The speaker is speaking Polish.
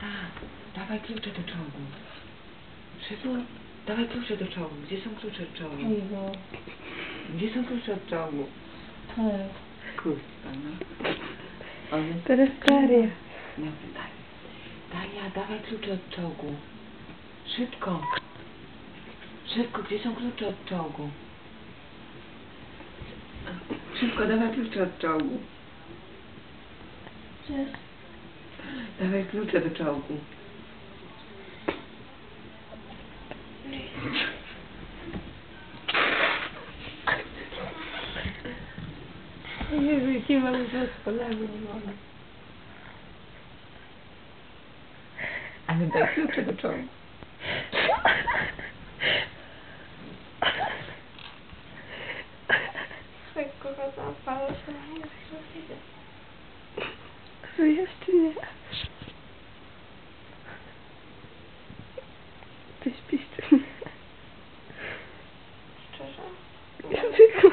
Tata, dawaj klucze do czołgu. Szybko, dawaj klucze do czołgu. Gdzie są klucze od czołgu? Gdzie są klucze od czołgu? Jest. Kurwa, no. Jest... Teraz Daria. No, daj. Dawaj klucze od czołgu. Szybko. Szybko, gdzie są klucze od czołgu? Szybko, dawaj klucze od czołgu. Cześć. Daar heb ik Luther betrokken. Nee. hier ik heb wel eens wat man. En dan ben ik Luther. Ik heb het ik. Zo is het, ja. Tylko